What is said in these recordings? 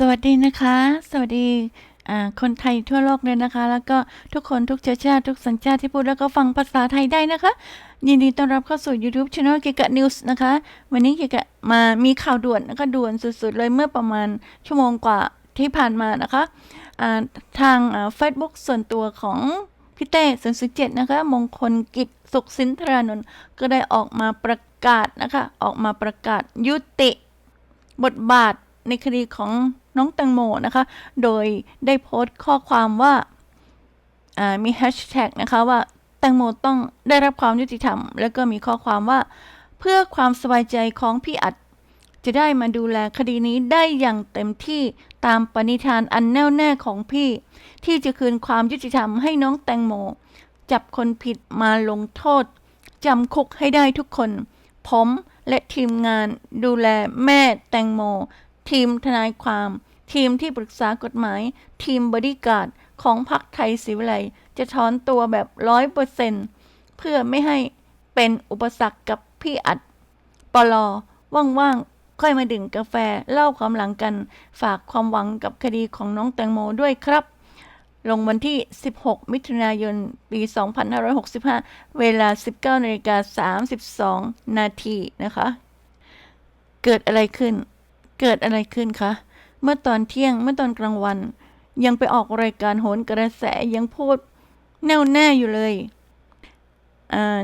สวัสดีนะคะ สวัสดีคนไทยทั่วโลกเลยนะคะ แล้วก็ทุกคนทุกเชื้อชาติทุกสัญชาติที่พูดแล้วก็ฟังภาษาไทยได้นะคะ ยินดีต้อนรับเข้าสู่ YouTube Channel เกียกะนิวส์นะคะ วันนี้เกียกะมามีข่าวด่วนนะคะด่วนสุดๆเลยเมื่อประมาณชั่วโมงกว่าที่ผ่านมานะคะทางเฟซบุ๊กส่วนตัวของพี่เต้ศูนย์เจ็ดนะคะมงคลกิจสุขสินทรานนท์ก็ได้ออกมาประกาศนะคะ ออกมาประกาศยุติ บทบาท ในคดีของน้องแตงโมนะคะ โดยได้โพสต์ข้อความว่ามีแฮชแท็กนะคะว่าแตงโมต้องได้รับความยุติธรรม แล้วก็มีข้อความว่า เพื่อความสบายใจของพี่อัด จะได้มาดูแลคดีนี้ได้อย่างเต็มที่ตามปณิธานอันแน่วแน่ของพี่ ที่จะคืนความยุติธรรมให้น้องแตงโม จับคนผิดมาลงโทษจำคุกให้ได้ทุกคน ผมและทีมงานดูแลแม่แตงโม ทีมทนายความ ทีมที่ปรึกษากฎหมาย ทีมบอดี้การ์ดของพรรคไทยศิวิไลจะถอนตัวแบบร้อยเปอร์เซนเพื่อไม่ให้เป็นอุปสรรคกับพี่อัด ปลอว่างๆ ค่อยมาดื่มกาแฟเล่าความหลังกัน ฝากความหวังกับคดีของน้องแตงโมด้วยครับ ลงวันที่ 16 มิถุนายน ปี 2565 เวลา 19นาฬิกา32 นาทีนะคะ เกิดอะไรขึ้น เกิดอะไรขึ้นคะ เมื่อตอนเที่ยงเมื่อตอนกลางวัน ยังไปออกรายการโหนกระแสยังพูดแน่วแน่อยู่เลย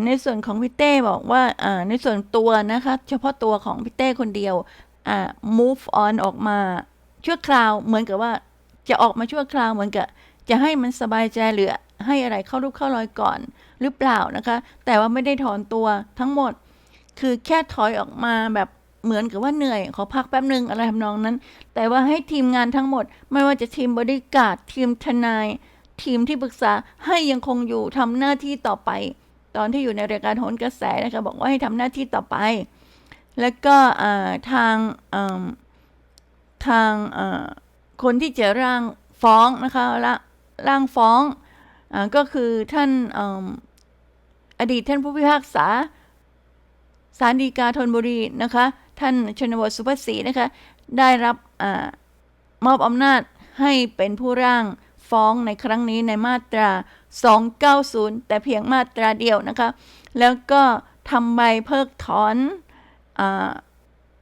ในส่วนของพี่เต้บอกว่าในส่วนตัวนะคะ เฉพาะตัวของพี่เต้คนเดียว move on ออกมาชั่วคราวเหมือนกับว่าจะออกมาชั่วคราวเหมือนกับ จะให้มันสบายใจหรือให้อะไรเข้ารูปเข้ารอยก่อนหรือเปล่านะคะ แต่ว่าไม่ได้ถอนตัวทั้งหมด คือแค่ถอยออกมาแบบ เหมือนกับว่าเหนื่อย ขอพักแป๊บหนึ่งอะไรทำนองนั้น แต่ว่าให้ทีมงานทั้งหมด ไม่ว่าจะทีมบริการทีมทนาย ทีมที่ปรึกษาให้ยังคงอยู่ทำหน้าที่ต่อไป ตอนที่อยู่ในรายการโหนกระแสนะคะบอกว่าให้ทำหน้าที่ต่อไป แล้วก็ทางทางคนที่จะร่างฟ้องนะคะละร่างฟ้องอก็คือท่านออดีตท่านผู้พิพากษาศาลฎีกาธนบุรีนะคะ ท่านชนบทสุภาษีนะคะ ได้รับอมอบอำนาจให้เป็นผู้ร่างฟ้องในครั้งนี้ในมาตรา 290 แต่เพียงมาตราเดียวนะคะ แล้วก็ทำใบเพิกถอนอ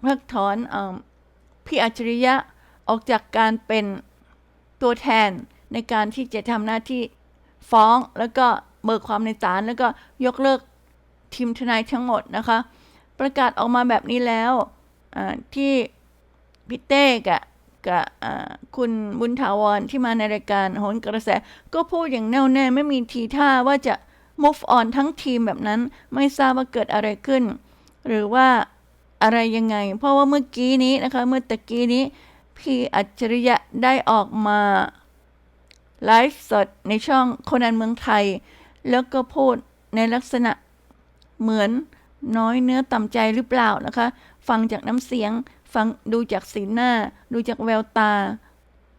เพิกถอนอพี่อัจฉริยะออกจากการเป็นตัวแทนในการที่จะทำหน้าที่ฟ้องแล้วก็เบิกความในศาลแล้วก็ยกเลิกทีมทนายทั้งหมดนะคะ ประกาศออกมาแบบนี้แล้วที่พี่เต้กับกับคุณบุญถาวรที่มาในรายการโหนกระแส ก็พูดอย่างแน่วแน่ไม่มีทีท่าว่าจะ move on ทั้งทีมแบบนั้นไม่ทราบว่าเกิดอะไรขึ้น หรือว่าอะไรยังไง เพราะว่าเมื่อกี้นี้นะคะเมื่อตะกี้นี้ พี่อัจฉริยะได้ออกมาไลฟ์สดในช่องคนอันเมืองไทย แล้วก็พูดในลักษณะเหมือน น้อยเนื้อต่ำใจหรือเปล่านะคะ ฟังจากน้ำเสียง ฟังดูจากสีหน้า ดูจากแววตา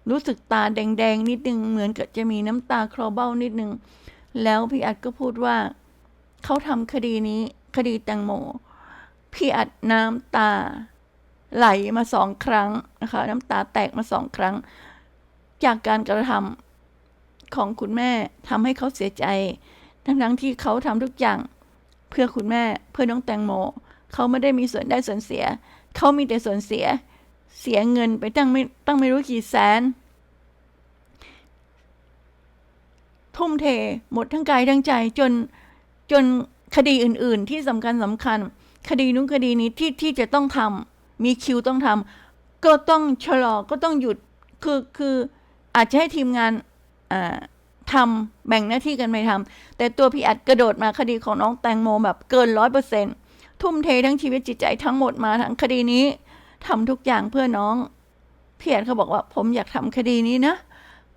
รู้สึกตาแดงๆ นิดนึงเหมือนกับจะมีน้ำตาคลอเบ้านิดนึง แล้วพี่อัดก็พูดว่า เขาทำคดีนี้คดีแตงโมพี่อัดน้ำตา ไหลมาสองครั้งนะคะน้ำตาแตกมาสองครั้ง จากการกระทำของคุณแม่ทำให้เขาเสียใจ ทั้งทั้งๆที่เขาทำทุกอย่าง เพื่อคุณแม่เพื่อน้องแตงโมเขาไม่ได้มีส่วนได้ส่วนเสีย เขามีแต่ส่วนเสีย เสียเงินไปตั้งไม่ตั้งไม่รู้กี่แสน ทุ่มเทหมดทั้งกายทั้งใจจนจนคดีอื่น ๆ ที่สำคัญสำคัญ คดีนู้นคดีนี้ที่ที่จะต้องทำมีคิวต้องทำก็ต้องชะลอก็ต้องหยุดคือคืออาจจะให้ทีมงานอ่า ทำแบ่งหน้าที่กันไปทำแต่ตัวพี่อัดกระโดดมาคดีของน้องแตงโมแบบเกินร้อยเปอร์เซ็นทุ่มเททั้งชีวิตจิตใจทั้งหมดมาทั้งคดีนี้ทำทุกอย่างเพื่อน้องพี่อัดเขาบอกว่า ผมอยากทำคดีนี้นะ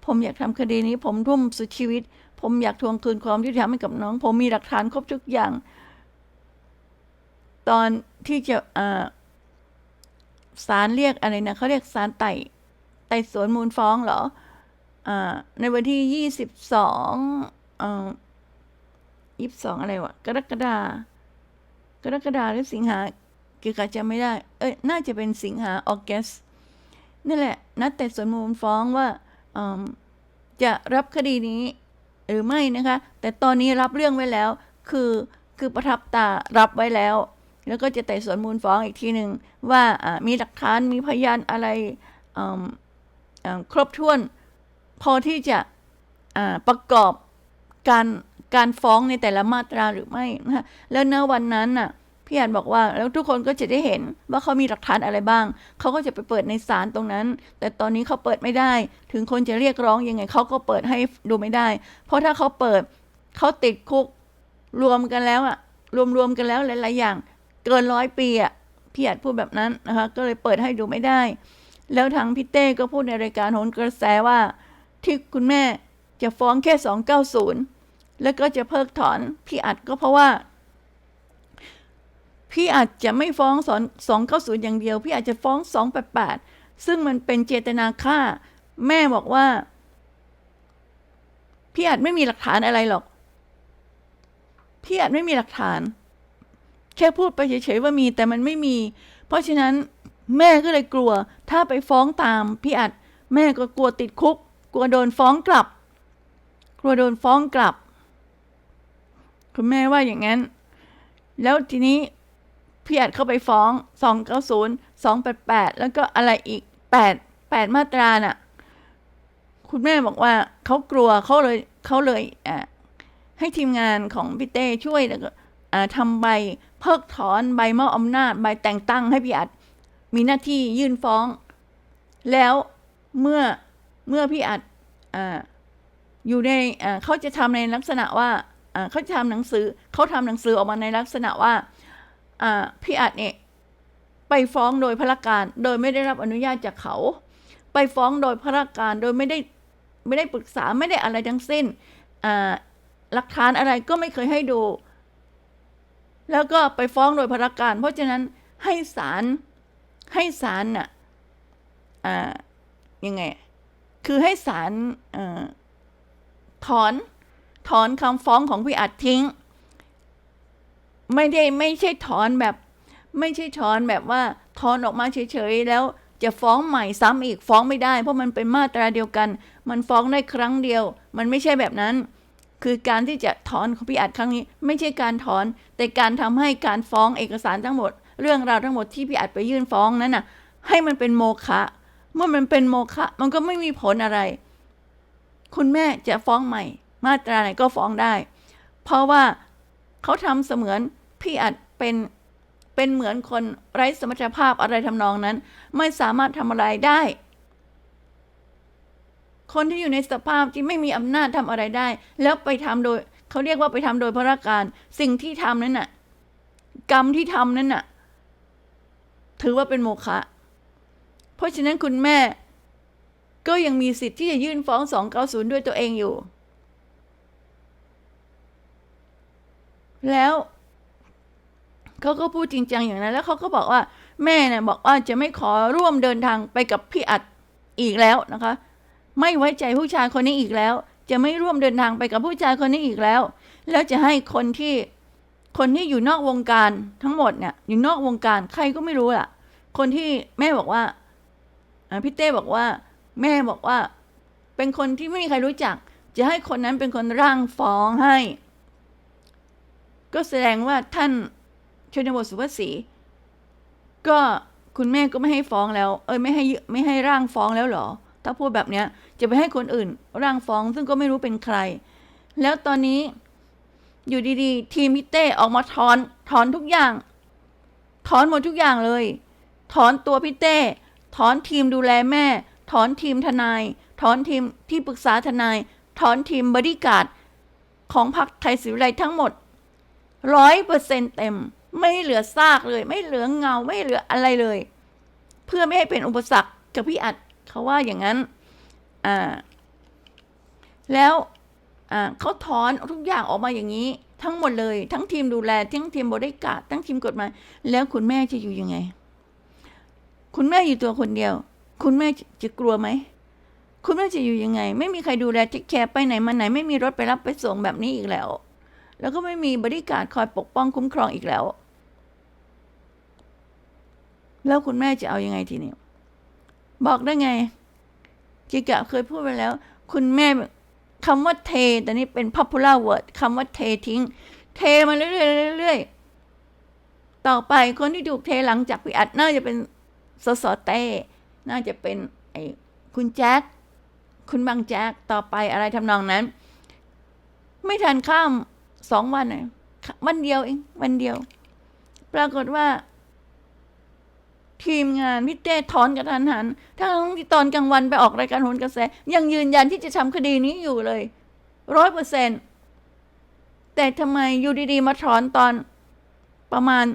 ผมอยากทำคดีนี้ ผมทุ่มสุดชีวิต ผมอยากทวงคืนความยุติธรรมให้กับน้อง ผมมีหลักฐานครบทุกอย่าง ตอนที่จะอ่าศาลเรียกอะไรนะเขาเรียกศาลไต่ไต่สวนมูลฟ้องเหรอ ในวันที่ยี่สิบสองยี่สิบสองอะไรวะ กรกฎากรกฎาหรือสิงหาเกี่ยวกับจะไม่ได้ เอ้ย น่าจะเป็นสิงหาออกัสนี่แหละ นัดแต่ส่วนมูลฟ้องว่าจะรับคดีนี้หรือไม่นะคะ แต่ตอนนี้รับเรื่องไว้แล้ว คือคือประทับตารับไว้แล้ว แล้วก็จะไต่สวนมูลฟ้องอีกทีหนึ่งว่ามีหลักฐานมีพยานอะไรครบถ้วน พอที่จะประกอบการการฟ้องในแต่ละมาตราหรือไม่นะคะแล้วณวันนั้นน่ะพี่อาจบอกว่าแล้วทุกคนก็จะได้เห็นว่าเขามีหลักฐานอะไรบ้าง เขาก็จะไปเปิดในศาลตรงนั้น แต่ตอนนี้เขาเปิดไม่ได้ ถึงคนจะเรียกร้องยังไงเขาก็เปิดให้ดูไม่ได้ เพราะถ้าเขาเปิดเขาติดคุกรวมกันแล้วอะรวมๆกันแล้วหลายๆอย่าง เกินร้อยปีอะพี่อาจพูดแบบนั้นนะคะก็เลยเปิดให้ดูไม่ได้ แล้วทางพี่เต้ก็พูดในรายการโหนกระแสว่า ที่คุณแม่จะฟ้องแค่ 290 แล้วก็จะเพิกถอนพี่อัดก็เพราะว่า พี่อาจจะไม่ฟ้องสอน290 อย่างเดียว พี่อาจจะฟ้อง 288 ซึ่งมันเป็นเจตนาฆ่า แม่บอกว่า พี่อาจไม่มีหลักฐานอะไรหรอก พี่อาจไม่มีหลักฐาน แค่พูดไปเฉยๆว่ามีแต่มันไม่มี เพราะฉะนั้นแม่ก็เลยกลัว ถ้าไปฟ้องตาม พี่อัดแม่ก็กลัวติดคุก กลัวโดนฟ้องกลับ กลัวโดนฟ้องกลับ คุณแม่ว่าอย่างนั้น แล้วทีนี้พี่อัดเข้าไปฟ้อง 290 288 แล้วก็อะไรอีก 8 8 มาตราน่ะ คุณแม่บอกว่าเขากลัวเขาเลยเขาเลยอ่าให้ทีมงานของพี่เต้ช่วยแล้วก็ทำใบเพิกถอนใบมอบอำนาจใบแต่งตั้งให้พี่อัดมีหน้าที่ยื่นฟ้อง แล้วเมื่อ เมื่อพี่อัดอยู่ในเขาจะทำในลักษณะว่าเขาจะทำหนังสือเขาทำหนังสือออกมาในลักษณะว่าพี่อัดเนี่ยไปฟ้องโดยพระการ โดยไม่ได้รับอนุญาตจากเขา ไปฟ้องโดยพระการโดยไม่ได้ไม่ได้ปรึกษาไม่ได้อะไรทั้งสิ้นหลักฐานอะไรก็ไม่เคยให้ดู แล้วก็ไปฟ้องโดยพระการ เพราะฉะนั้นให้ศาลให้ศาลน่ะยังไง คือให้ศาลถอนถอนคำฟ้องของพี่อัดทิ้ง ไม่ได้ไม่ใช่ถอนแบบ ไม่ใช่ถอนแบบว่าถอนออกมาเฉยๆแล้วจะฟ้องใหม่ซ้ำอีกฟ้องไม่ได้ เพราะมันเป็นมาตราเดียวกัน มันฟ้องได้ครั้งเดียว มันไม่ใช่แบบนั้น คือการที่จะถอนของพี่อัดครั้งนี้ ไม่ใช่การถอน แต่การทำให้การฟ้องเอกสารทั้งหมด เรื่องราวทั้งหมดที่พี่อัดไปยื่นฟ้องนั้นน่ะ ให้มันเป็นโมฆะ เมื่อมันเป็นโมฆะมันก็ไม่มีผลอะไร คุณแม่จะฟ้องใหม่ มาตราไหนก็ฟ้องได้ เพราะว่าเขาทำเสมือนพี่อัดเป็นเป็นเหมือนคนไร้สมรรถภาพอะไรทำนองนั้น ไม่สามารถทำอะไรได้ คนที่อยู่ในสภาพที่ไม่มีอำนาจทำอะไรได้ แล้วไปทำโดยเขาเรียกว่าไปทำโดยพระการ สิ่งที่ทำนั้นน่ะ กรรมที่ทำนั้นน่ะ ถือว่าเป็นโมฆะ เพราะฉะนั้นคุณแม่ ก็ยังมีสิทธิ์ที่จะยื่นฟ้อง 290 ด้วยตัวเองอยู่ แล้วเขาก็พูดจริงจังอย่างนั้น แล้วเขาก็บอกว่า แม่เนี่ยบอกว่าจะไม่ขอร่วมเดินทางไปกับพี่อัดอีกแล้วนะคะ ไม่ไว้ใจผู้ชายคนนี้อีกแล้ว จะไม่ร่วมเดินทางไปกับผู้ชายคนนี้อีกแล้ว แล้วจะให้คนที่คนที่อยู่นอกวงการทั้งหมดเนี่ยอยู่นอกวงการใครก็ไม่รู้ล่ะ คนที่แม่บอกว่า พี่เต้บอกว่า แม่บอกว่า เป็นคนที่ไม่มีใครรู้จัก จะให้คนนั้นเป็นคนร่างฟ้องให้ ก็แสดงว่าท่านชนบทสุภาษีก็คุณแม่ก็ไม่ให้ฟ้องแล้ว เอ้ยไม่ให้ไม่ให้ร่างฟ้องแล้วหรอ ถ้าพูดแบบเนี้ย จะไปให้คนอื่น ร่างฟ้องซึ่งก็ไม่รู้เป็นใคร แล้วตอนนี้อยู่ดีๆ ทีมพี่เต้ออกมาถอนถอนทุกอย่าง ถอนหมดทุกอย่างเลย ถอนตัวพี่เต้ ถอนทีมดูแลแม่ ถอนทีมทนาย ถอนทีมที่ปรึกษาทนาย ถอนทีมบริการดของพรรคไทยศิวิไลทั้งหมดร้อยเปอร์เซ็นเต็ม ไม่เหลือซากเลย ไม่เหลือเงาไม่เหลืออะไรเลย เพื่อไม่ให้เป็นอุปสรรคกับพี่อัดเขาว่าอย่างนั้นอ่าแล้วอ่าเขาถอนทุกอย่างออกมาอย่างนี้ ทั้งหมดเลย ทั้งทีมดูแล ทั้งทีมบริการทั้งทีมกฎหมายแล้วคุณแม่จะอยู่ยังไง คุณแม่อยู่ตัวคนเดียว คุณแม่จะกลัวไหม คุณแม่จะอยู่ยังไง ไม่มีใครดูแลทิคแคร์ไปไหนมาไหน ไม่มีรถไปรับไปส่งแบบนี้อีกแล้ว แล้วก็ไม่มีบริการคอยปกป้องคุ้มครองอีกแล้ว แล้วคุณแม่จะเอายังไงทีนี้บอกได้ไงกิกะเคยพูดไปแล้ว คุณแม่คำว่าเทแต่นี่เป็น popular word คำว่าเททิ้ง เทมาเรื่อยๆเรื่อยๆต่อไปคนที่ถูกเทหลังจากพี่อัดน่าจะเป็น สสเต้น่าจะเป็นไอ้คุณแจ็คคุณบางแจ็คต่อไปอะไรทำนองนั้น ไม่ทันข้ามสองวันวันเดียวเองวันเดียว ปรากฏว่า ทีมงานพี่เต้ถอนกระทันหันทั้งที่ตอนกลางวันไปออกรายการโหนกระแส ยังยืนยันที่จะทำคดีนี้อยู่เลยร้อยเปอร์เซนแต่ทำไมอยู่ดีๆมาถอนตอนประมาณ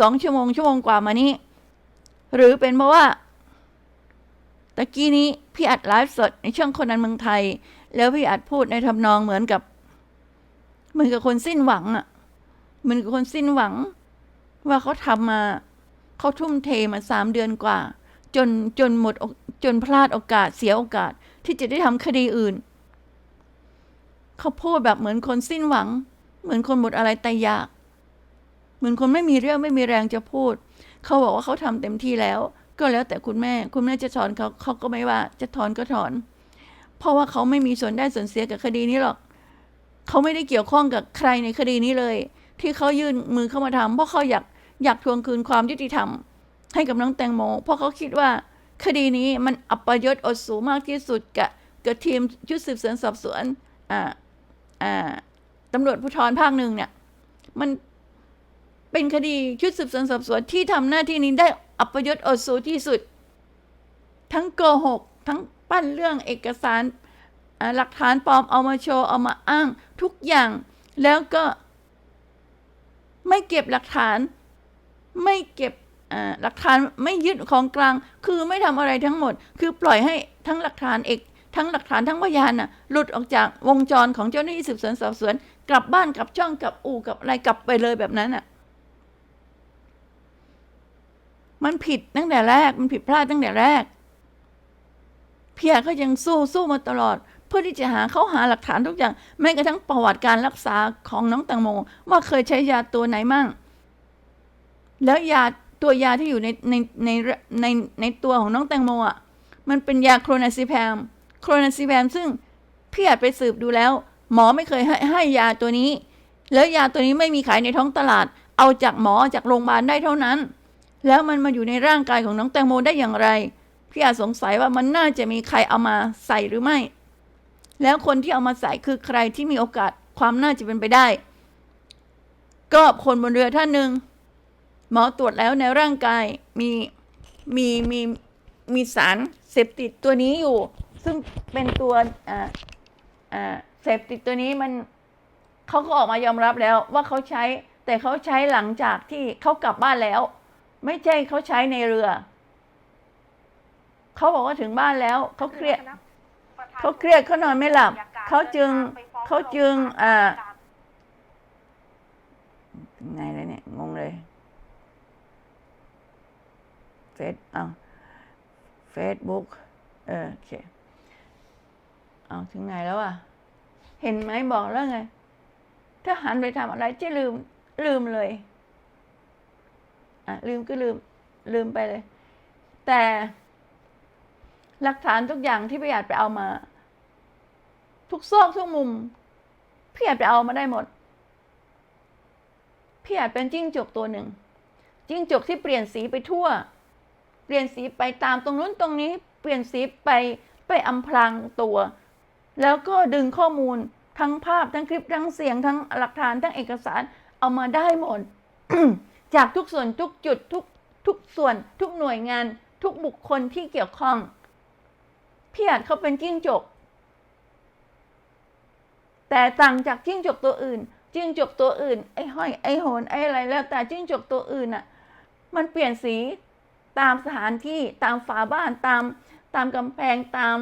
สองชั่วโมงชั่วโมงกว่ามานี้ หรือเป็นเพราะว่าตะกี้นี้พี่อัดไลฟ์สดในช่องคนนั้นเมืองไทย แล้วพี่อัดพูดในทำนองเหมือนกับ เหมือนกับคนสิ้นหวังอะ่ะเหมือนกับคนสิ้นหวัง ว่าเขาทำมาเขาทุ่มเทมาสามเดือนกว่า จนจนหมดจนพลาดโอกาสเสียโอกาสที่จะได้ทำคดีอื่น เขาพูดแบบเหมือนคนสิ้นหวัง เหมือนคนหมดอะไรแต่อยาก เหมือนคนไม่มีเรื่องไม่มีแรงจะพูด เขาบอกว่าเขาทำเต็มที่แล้ว ก็แล้วแต่คุณแม่ คุณแม่จะถอนเขาเขาก็ไม่ว่าจะถอนก็ถอน เพราะว่าเขาไม่มีส่วนได้ส่วนเสียกับคดีนี้หรอกเขาไม่ได้เกี่ยวข้องกับใครในคดีนี้เลย ที่เขายื่นมือเข้ามาทำเพราะเขาอยากอยากทวงคืนความยุติธรรม ให้กับน้องแตงโม เพราะเขาคิดว่าคดีนี้มันอัปยศอดสูมากที่สุดกับกับทีมชุดสืบสวนสอบสวนอ่าอ่าตำรวจภูธรภาคหนึ่งเนี่ย มัน เป็นคดีชุดสืบสวนสอบสวนที่ทำหน้าที่นี้ได้อัปยศอดสูที่สุด ทั้งโกหก ทั้งปั้นเรื่องเอกสารหลักฐานปลอมเอามาโชว์เอามาอ้างทุกอย่างแล้วก็ไม่เก็บหลักฐาน ไม่เก็บหลักฐานไม่ยึดของกลาง คือไม่ทำอะไรทั้งหมด คือปล่อยให้ทั้งหลักฐานเอก ทั้งหลักฐานทั้งพยานน่ะหลุดออกจากวงจรของเจ้าหน้าที่สืบสวนสอบสวน กลับบ้านกลับช่องกลับอู่กลับอะไรกลับไปเลยแบบนั้นอะ มันผิดตั้งแต่แรก มันผิดพลาดตั้งแต่แรก เพียก็ยังสู้สู้มาตลอด เพื่อที่จะหาเขาหาหลักฐานทุกอย่าง แม้กระทั่งประวัติการรักษาของน้องแตงโม ว่าเคยใช้ยาตัวไหนมั่ง แล้วยาตัวยาที่อยู่ในในในในในตัวของน้องแตงโมอะ มันเป็นยาโครนาซิแพม โครนาซิแพมซึ่งพี่อาจไปสืบดูแล้ว หมอไม่เคยให้ให้ยาตัวนี้ แล้วยาตัวนี้ไม่มีขายในท้องตลาด เอาจากหมอจากโรงพยาบาลได้เท่านั้น แล้วมันมาอยู่ในร่างกายของน้องแตงโมได้อย่างไร พี่อาจสงสัยว่ามันน่าจะมีใครเอามาใส่หรือไม่ แล้วคนที่เอามาใส่คือใครที่มีโอกาสความน่าจะเป็นไปได้ ก็คนบนเรือท่านหนึ่งหมอตรวจแล้วในร่างกายมีมีมีมีสารเสพติดตัวนี้อยู่ ซึ่งเป็นตัวอ่าอ่าเสพติดตัวนี้มันเขาก็ออกมายอมรับแล้วว่าเขาใช้แต่เขาใช้หลังจากที่เขากลับบ้านแล้ว ไม่ใช่เขาใช้ในเรือ เขาบอกว่าถึงบ้านแล้ว เขาเครียดเขาเครียดเขานอนไม่หลับ เขาจึงเขาจึงอ่าไงเลยเนี่ย งงเลยเฟซเอาเฟซบุ๊กเออโอเคเอาถึงไหนแล้วอะ เห็นไหมบอกแล้วไง ถ้าหันไปทำอะไรจะลืมลืมเลย อะลืมก็ลืมลืมไปเลย แต่หลักฐานทุกอย่างที่พี่อาจไปเอามา ทุกซอกทุกมุม พี่อาจไปเอามาได้หมด พี่อาจเป็นจิ้งจกตัวหนึ่งจิ้งจกที่เปลี่ยนสีไปทั่ว เปลี่ยนสีไปตามตรงนู้นตรงนี้ เปลี่ยนสีไปไปอำพรางตัว แล้วก็ดึงข้อมูลทั้งภาพทั้งคลิปทั้งเสียงทั้งหลักฐานทั้งเอกสารเอามาได้หมด จากทุกส่วนทุกจุดทุกทุกส่วนทุกหน่วยงานทุกบุคคลที่เกี่ยวข้องพี่อาจเขาเป็นจิ้งจก แต่ต่างจากจิ้งจกตัวอื่น จิ้งจกตัวอื่น ไอ้ห้อย ไอ้โหน ไอ้อะไรแล้ว แต่จิ้งจกตัวอื่นอะ มันเปลี่ยนสีตามสถานที่ตามฝาบ้านตามตามกำแพงตาม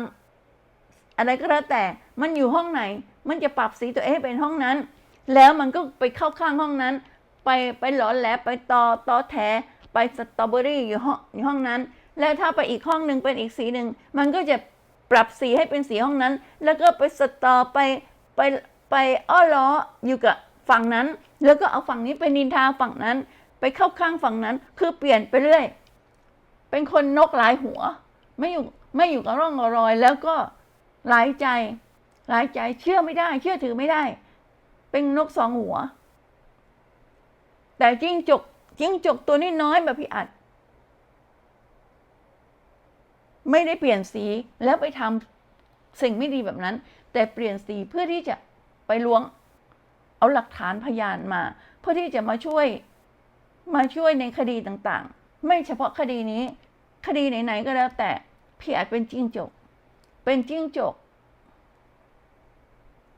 อะไรก็แล้วแต่ มันอยู่ห้องไหน มันจะปรับสีตัวเองเป็นห้องนั้น แล้วมันก็ไปเข้าข้างห้องนั้น ไปไปหลอนแหลไปตอตอแถไปสตรอเบอรี่อยู่ห้องอยู่ห้องนั้น แล้วถ้าไปอีกห้องหนึ่งเป็นอีกสีหนึ่งมันก็จะปรับสีให้เป็นสีห้องนั้น แล้วก็ไปสตอไปไปไปอ้อล้ออยู่กับฝั่งนั้น แล้วก็เอาฝั่งนี้ไปนินทาฝั่งนั้น ไปเข้าข้างฝั่งนั้น คือเปลี่ยนไปเรื่อย เป็นคนนกหลายหัว ไม่อยู่ไม่อยู่กับร่องรอย แล้วก็หลายใจหลายใจเชื่อไม่ได้ เชื่อถือไม่ได้ เป็นนกสองหัว แต่จิ้งจกจิ้งจกตัวนี้น้อยแบบพี่อัด ไม่ได้เปลี่ยนสีแล้วไปทำสิ่งไม่ดีแบบนั้น แต่เปลี่ยนสีเพื่อที่จะไปล้วง เอาหลักฐานพยานมา เพื่อที่จะมาช่วยมาช่วยในคดีต่างๆ ไม่เฉพาะคดีนี้ คดีไหนๆก็แล้วแต่พี่อาจเป็นจิ้งจก เป็นจิ้งจก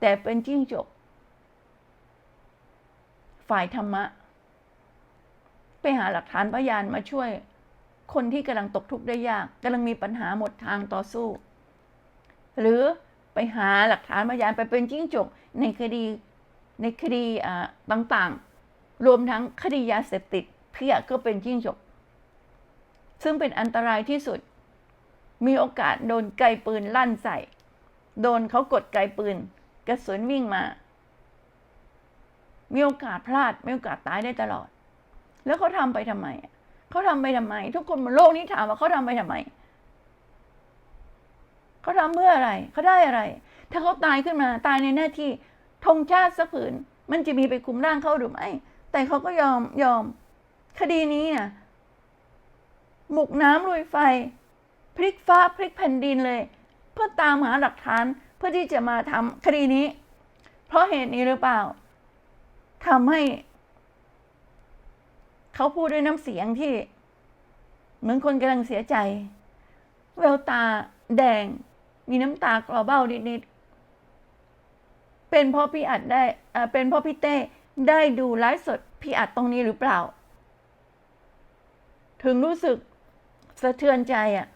แต่เป็นจิ้งจก ฝ่ายธรรมะ ไปหาหลักฐานพยานมาช่วย คนที่กำลังตกทุกข์ได้ยากกำลังมีปัญหาหมดทางต่อสู้ หรือไปหาหลักฐานพยานไปเป็นจิ้งจกในคดีในคดีอ่าต่างๆ รวมทั้งคดียาเสพติดเพี่อก็เป็นจิ้งจก ซึ่งเป็นอันตรายที่สุด มีโอกาสโดนไกปืนลั่นใส่ โดนเขากดไกปืน กระสุนวิ่งมา มีโอกาสพลาด มีโอกาสตายได้ตลอด แล้วเขาทำไปทำไมเขาทำไปทำไม ทุกคนบนโลกนี้ถามว่าเขาทำไปทำไมเขาทำเพื่ออะไรเขาได้อะไร ถ้าเขาตายขึ้นมาตายในหน้าที่ธงชาติสักผืน มันจะมีไปคุมร่างเขาหรือไม่แต่เขาก็ยอมยอม คดีนี้น่ะหมุกน้ำลุยไฟ พลิกฟ้าพลิกแผ่นดินเลย เพื่อตามหาหลักฐานเพื่อที่จะมาทำคดีนี้ เพราะเหตุนี้หรือเปล่าทำให้ เขาพูดด้วยน้ำเสียงที่ เหมือนคนกำลังเสียใจ แววตาแดง มีน้ำตากรอเบ้านิดๆเป็นเพราะพี่อัดได้อ่าเป็นเพราะพี่เต้ได้ดูไลฟ์สดพี่อัดตรงนี้หรือเปล่า ถึงรู้สึกสะเทือนใจอะ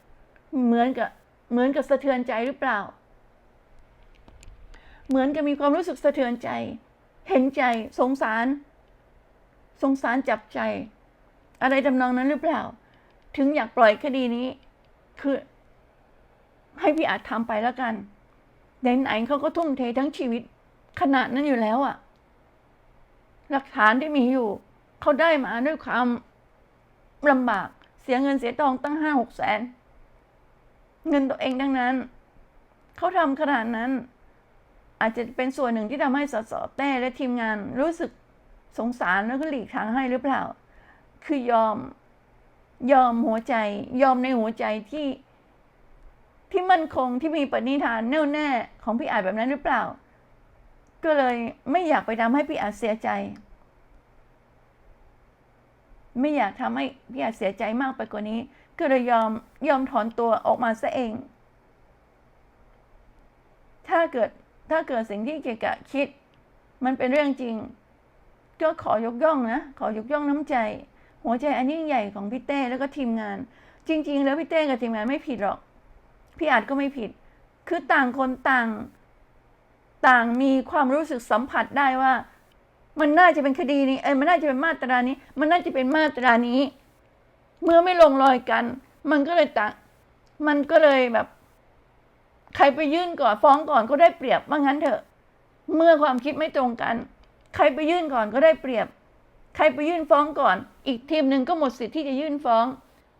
เหมือนกับเหมือนกับสะเทือนใจหรือเปล่า เหมือนกับมีความรู้สึกสะเทือนใจ เห็นใจสงสาร สงสารจับใจ อะไรทำนองนั้นหรือเปล่า ถึงอยากปล่อยคดีนี้ คือ ให้พี่อาจทำไปแล้วกันไหนๆเขาก็ทุ่มเททั้งชีวิต ขนาดนั้นอยู่แล้วอะหลักฐานที่มีอยู่ เขาได้มาด้วยความลำบาก เสียเงินเสียทองตั้งห้าหกแสน เงินตัวเองดังนั้น เขาทำขนาดนั้น อาจจะเป็นส่วนหนึ่งที่ทำให้สสเต้และทีมงานรู้สึก สงสารแล้วก็หลีกทางให้หรือเปล่า คือยอมยอมหัวใจ ยอมในหัวใจที่ที่มั่นคงที่มีปณิธานแน่วแน่ของพี่อาจแบบนั้นหรือเปล่า ก็เลยไม่อยากไปทำให้พี่อาจเสียใจ ไม่อยากทำให้พี่อาจเสียใจมากไปกว่านี้ ก็เลยยอมยอมถอนตัวออกมาซะเอง ถ้าเกิดถ้าเกิดสิ่งที่เกกะคิด มันเป็นเรื่องจริง ก็ขอยกย่องนะ ขอยกย่องน้ำใจ หัวใจอันยิ่งใหญ่ของพี่เต้แล้วก็ทีมงาน จริง ๆ แล้วพี่เต้กับทีมงานไม่ผิดหรอก พี่อาจก็ไม่ผิด คือต่างคนต่าง ต่างมีความรู้สึกสัมผัสได้ว่า มันน่าจะเป็นคดีนี้เอ้ยมันน่าจะเป็นมาตรานี้ มันน่าจะเป็นมาตรานี้ เมื่อไม่ลงรอยกัน มันก็เลยต่างมันก็เลยแบบ ใครไปยื่นก่อนฟ้องก่อนก็ได้เปรียบว่างั้นเถอะ เมื่อความคิดไม่ตรงกัน ใครไปยื่นก่อนก็ได้เปรียบ ใครไปยื่นฟ้องก่อน อีกทีมหนึ่งก็หมดสิทธิ์ที่จะยื่นฟ้อง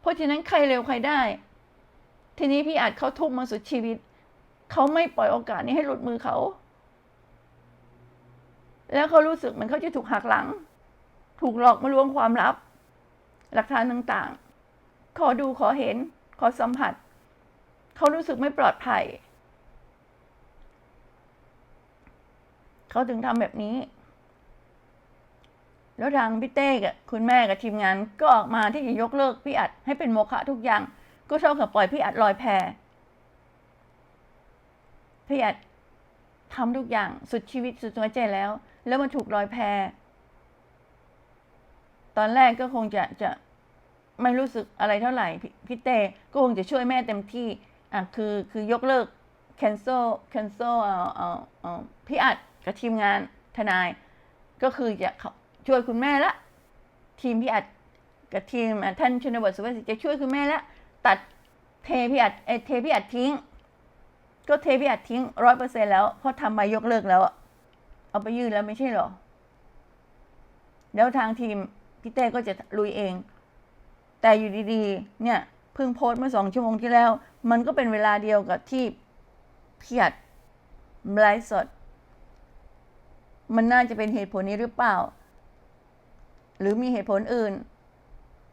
เพราะฉะนั้นใครเร็วใครได้ ทีนี้พี่อาจเขาทุ่มมาสุดชีวิต เขาไม่ปล่อยโอกาสนี้ให้หลุดมือเขา แล้วเขารู้สึกเหมือนเขาจะถูกหักหลัง ถูกหลอกมาลวงความลับ หลักฐานต่างๆ ขอดูขอเห็น ขอสัมผัส เขารู้สึกไม่ปลอดภัย เขาถึงทำแบบนี้ แล้วทางพี่เต้กับคุณแม่กับทีมงานก็ออกมาที่จะยกเลิกพี่อัดให้เป็นโมฆะทุกอย่าง ก็เท่ากับปล่อยพี่อัดลอยแพพี่อัดทำทุกอย่างสุดชีวิตสุดหัวใจแล้ว แล้วมันถูกลอยแพตอนแรกก็คงจะจะไม่รู้สึกอะไรเท่าไหร่พพี่เต้ก็คงจะช่วยแม่เต็มที่อะคือคือยกเลิก cancel cancel เอาเอาเอาพี่อัดกับทีมงานทนาย ก็คือจะ ช่วยคุณแม่ละ ทีมพี่อัดกับทีมท่านชนบทสุภาษิตจะช่วยคุณแม่ละ ตัดเทพี่อัดเอเทพี่อัดทิ้ง ก็เทพี่อัดทิ้งร้อยเปอร์เซ็นแล้วเพราะทำมายกเลิกแล้วเอาไปยื่นแล้วไม่ใช่หรอ แล้วทางทีมพี่เต้ก็จะลุยเอง แต่อยู่ดีๆ เนี่ยเพิ่งโพสต์เมื่อสองชั่วโมงที่แล้ว มันก็เป็นเวลาเดียวกับที่พี่อัดไลฟ์สด มันน่าจะเป็นเหตุผลนี้หรือเปล่า หรือมีเหตุผลอื่น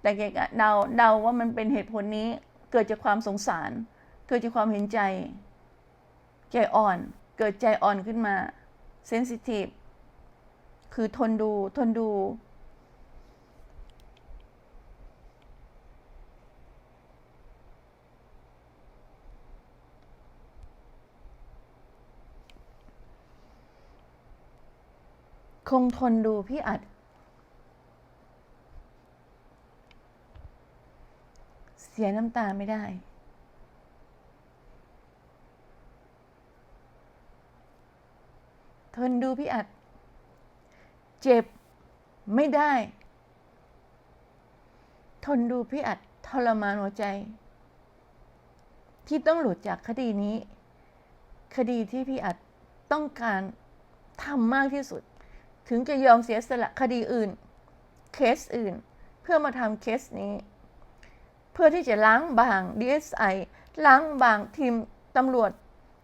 แต่เกเดาเดาว่ามันเป็นเหตุผลนี้เกิดจากความสงสาร เกิดจากความเห็นใจ ใจอ่อน เกิดใจอ่อนขึ้นมาเซนซิทีฟคือทนดูทนดูคงทนดูพี่อัด สียน้ำตาไม่ได้ ทนดูพี่อัด เจ็บไม่ได้ ทนดูพี่อัดทรมานหัวใจ ที่ต้องหลุดจากคดีนี้ คดีที่พี่อัดต้องการทำมากที่สุด ถึงจะยอมเสียสละคดีอื่น เคสอื่น เพื่อมาทำเคสนี้ เพื่อที่จะล้างบาง DSI ล้างบางทีมตำรวจ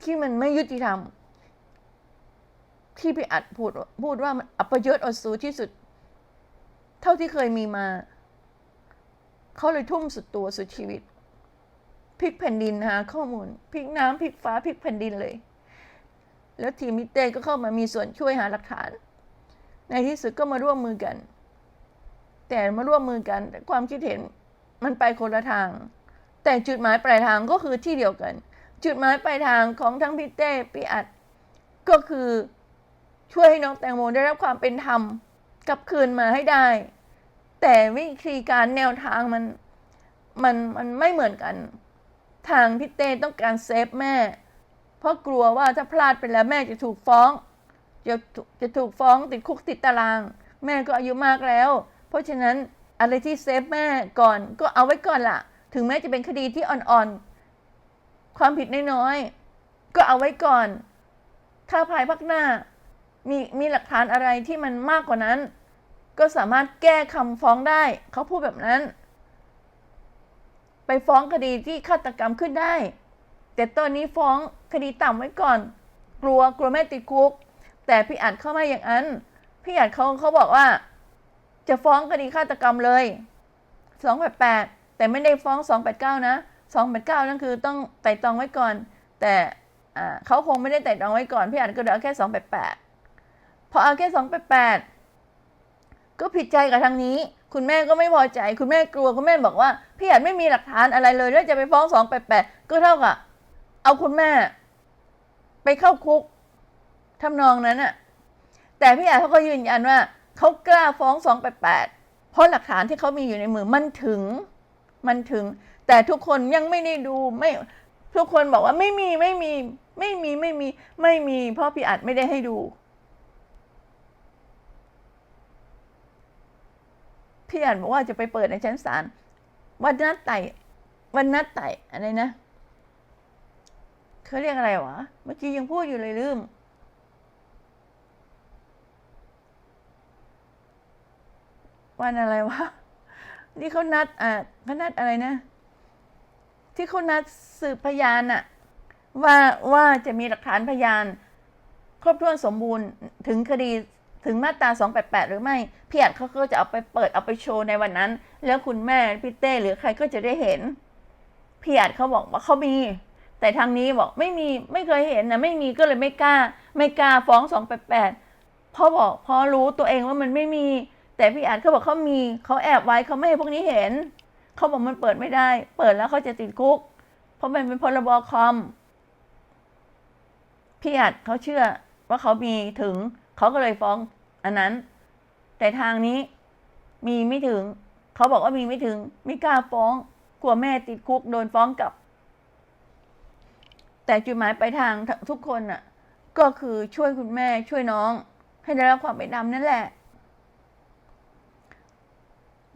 ที่มันไม่ยุติธรรม ที่พี่อัดพูดพูดว่ามันอัปยศอดสูที่สุด เท่าที่เคยมีมา เขาเลยทุ่มสุดตัวสุดชีวิตพลิกแผ่นดินหาข้อมูลพลิกน้ำพลิกฟ้าพลิกแผ่นดินเลย แล้วทีมมิเต้ก็เข้ามามีส่วนช่วยหาหลักฐาน ในที่สุดก็มาร่วมมือกัน แต่มาร่วมมือกันแต่ความคิดเห็น มันไปคนละทาง แต่จุดหมายปลายทางก็คือที่เดียวกัน จุดหมายปลายทางของทั้งพี่เต้พี่อัด ก็คือช่วยให้น้องแตงโมได้รับความเป็นธรรมกลับคืนมาให้ได้ แต่วิธีการแนวทางมันมันมันไม่เหมือนกัน ทางพี่เต้ต้องการเซฟแม่ เพราะกลัวว่าถ้าพลาดไปแล้วแม่จะถูกฟ้อง จะถูกจะถูกฟ้องติดคุกติดตาราง แม่ก็อายุมากแล้ว เพราะฉะนั้น อะไรที่เซฟแม่ก่อนก็เอาไว้ก่อนล่ะ ถึงแม้จะเป็นคดีที่อ่อนๆ ความผิดน้อยๆ ก็เอาไว้ก่อน ถ้าภายภาคหน้า มีมีหลักฐานอะไรที่มันมากกว่านั้น ก็สามารถแก้คำฟ้องได้ เขาพูดแบบนั้น ไปฟ้องคดีที่ฆาตกรรมขึ้นได้ แต่ตอนนี้ฟ้องคดีต่ำไว้ก่อน กลัวกลัวแม่ติดคุก แต่พี่อัดเข้ามาอย่างนั้น พี่อัดเขาเขาบอกว่า จะฟ้องคดีฆาตกรรมเลย 288 แต่ไม่ได้ฟ้อง 289 นะ 289 นั่นคือต้องไต่ตองไว้ก่อน แต่เขาคงไม่ได้ไต่ตองไว้ก่อนพี่อัดก็เดี๋ยเอาแค่ 288 พอเอาแค่ 288 ก็ผิดใจกับทางนี้ คุณแม่ก็ไม่พอใจ คุณแม่กลัว คุณแม่บอกว่า พี่อัดไม่มีหลักฐานอะไรเลยแล้วจะไปฟ้อง 288 ก็เท่ากับเอาคุณแม่ ไปเข้าคุกทำนองนั้นอะแต่พี่อัดเขาก็ยืนยันว่า เขากล้าฟ้อง288เพราะหลักฐานที่เขามีอยู่ในมือมันถึง มันถึง แต่ทุกคนยังไม่ได้ดูไม่ทุกคนบอกว่าไม่มีไม่มี ไม่มีไม่มี ไม่มี เพราะพี่อัดไม่ได้ให้ดู พี่อัดบอกว่าจะไปเปิดในชั้นศาลวันนัดไต่วันนัดไต่อะไรนะเขาเรียกอะไรวะ เมื่อกี้ยังพูดอยู่เลยลืม วันอะไรวะที่เขานัดอ่าเขานัดอะไรนะ ที่เขานัดสืบพยานอะว่าว่าจะมีหลักฐานพยาน ครบถ้วนสมบูรณ์ถึงคดีถึงมาตรา 288 หรือไม่พี่อัดเขาก็จะเอาไปเปิดเอาไปโชว์ในวันนั้น แล้วคุณแม่พี่เต้หรือใครก็จะได้เห็นพี่อัดเขาบอกว่าเขามี แต่ทางนี้บอกไม่มีไม่เคยเห็นนะไม่มีก็เลยไม่กล้า ไม่กล้าฟ้อง 288เพราะบอกเพราะรู้ตัวเองว่ามันไม่มี แต่พี่อัดเขาบอกเขามีเขาแอบไว้เขาไม่ให้พวกนี้เห็น เขาบอกมันเปิดไม่ได้ เปิดแล้วเขาจะติดคุก เพราะมันเป็นพรบคอม พี่อัดเขาเชื่อว่าเขามีถึงเขาก็เลยฟ้องอันนั้น แต่ทางนี้มีไม่ถึง เขาบอกว่ามีไม่ถึง ไม่กล้าฟ้องกลัวแม่ติดคุกโดนฟ้องกลับ แต่จุดหมายปลายทางทุกคนน่ะ ก็คือช่วยคุณแม่ช่วยน้อง ให้ได้รับความเป็นธรรมนั่นแหละ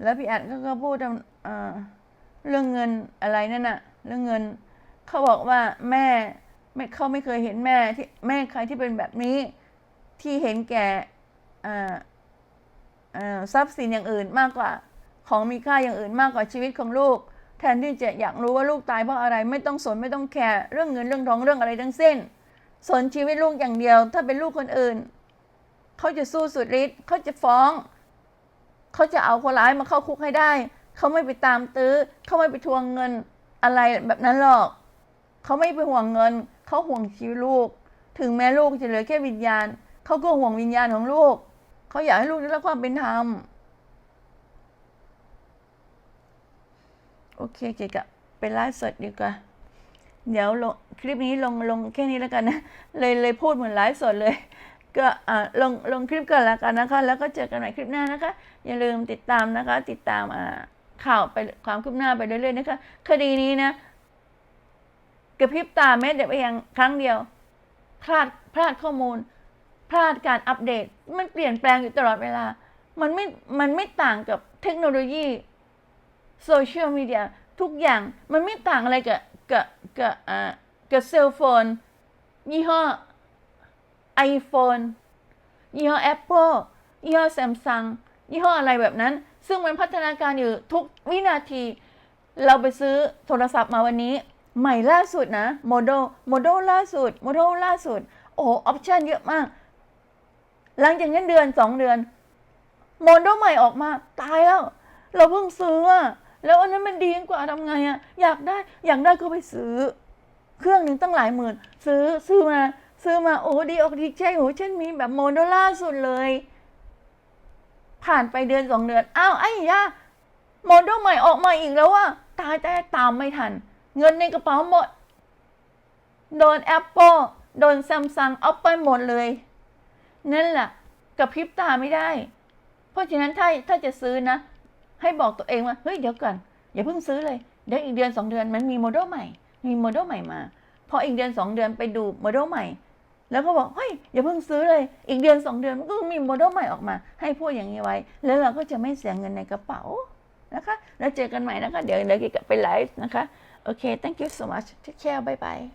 แล้วพี่อัดก็ก็พูดเรื่องเงินอะไรนั่นน่ะ เรื่องเงิน เขาบอกว่าแม่ไม่เขาไม่เคยเห็นแม่ที่แม่ใครที่เป็นแบบนี้ที่เห็นแก่ทรัพย์สินอย่างอื่นมากกว่า ของมีค่าอย่างอื่นมากกว่าชีวิตของลูก แทนที่จะอยากรู้ว่าลูกตายเพราะอะไร ไม่ต้องสนไม่ต้องแคร์เรื่องเงินเรื่องทองเรื่องอะไรทั้งสิ้น สนชีวิตลูกอย่างเดียว ถ้าเป็นลูกคนอื่น เขาจะสู้สุดฤทธิ์เขาจะฟ้อง เขาจะเอาคนร้ายมาเข้าคุกให้ได้ เขาไม่ไปตามตื้อ เขาไม่ไปทวงเงินอะไรแบบนั้นหรอก เขาไม่ไปห่วงเงิน เขาห่วงชีวิตลูก ถึงแม้ลูกจะเหลือแค่วิญญาณ เขาก็ห่วงวิญญาณของลูก เขาอยากให้ลูกได้รับความเป็นธรรม โอเคเกี่ยวกับเป็นไลฟ์สดดีกว่า เดี๋ยวลงคลิปนี้ลงลงแค่นี้แล้วกันนะ เลยเลยพูดเหมือนไลฟ์สดเลย ก็ลงลงคลิปก่อนแล้วกันนะคะ แล้วก็เจอกันใหม่คลิปหน้านะคะ อย่าลืมติดตามนะคะ ติดตามข่าวไปความคืบหน้าไปเรื่อยๆนะคะ คดีนี้นะกระพริบตาแม้แต่เพียงครั้งเดียวพลาดพลาดข้อมูล พลาดการอัปเดต มันเปลี่ยนแปลงอยู่ตลอดเวลา มันไม่มันไม่ต่างกับเทคโนโลยีโซเชียลมีเดียทุกอย่างมันไม่ต่างอะไรกับกับกับอ่ากับเซลโฟนยี่ห้อ iPhone ยี่ห้อ Apple ยี่ห้อ Samsung ยี่ห้ออะไรแบบนั้น ซึ่งมันพัฒนาการอยู่ทุกวินาที เราไปซื้อโทรศัพท์มาวันนี้ ใหม่ล่าสุดนะโมเดลโมเดลล่าสุดโมเดลล่าสุด โอ้โหออปชันเยอะมาก หลังจากนั้นเดือนสองเดือนโมเดลใหม่ออกมาตายแล้ว เราเพิ่งซื้ออะแล้วอันนั้นมันดีกว่าทำไงอะอยากได้อยากได้ก็ไปซื้อ เครื่องหนึ่งตั้งหลายหมื่น ซื้อซื้อมา ซื้อมาโอ้ดีอกดีใจโอ้ฉันมีแบบโมเดล่าสุดเลย ผ่านไปเดือนสองเดือนอ้าวไอ้ยาโมเดใหม่ออกมาอีกแล้วว่าตายแต่ตามไม่ทัน เงินในกระเป๋าหมด โดน Apple โดนซัมซุงเอาไปหมดเลย นั่นแหละกระพริบตาไม่ได้ เพราะฉะนั้นถ้าถ้าจะซื้อนะ ให้บอกตัวเองว่าเฮ้ยเดี๋ยวก่อนอย่าเพิ่งซื้อเลยเดี๋ยวอีกเดือนสองเดือนมันมีโมเดลใหม่ มีโมเดลใหม่มาพออีกเดือนสองเดือนไปดูโมเดลใหม่ แล้วก็บอกเฮ้ยอย่าเพิ่งซื้อเลย อีกเดือนสองเดือนมันก็มีโมเดลใหม่ออกมา ให้พวกอย่างนี้ไว้ แล้วเราก็จะไม่เสียเงินในกระเป๋านะคะ แล้วเจอกันใหม่นะคะ เดี๋ยวเดี๋ยวกิกลับไปไลฟ์นะคะ โอเค thank you so much take care bye bye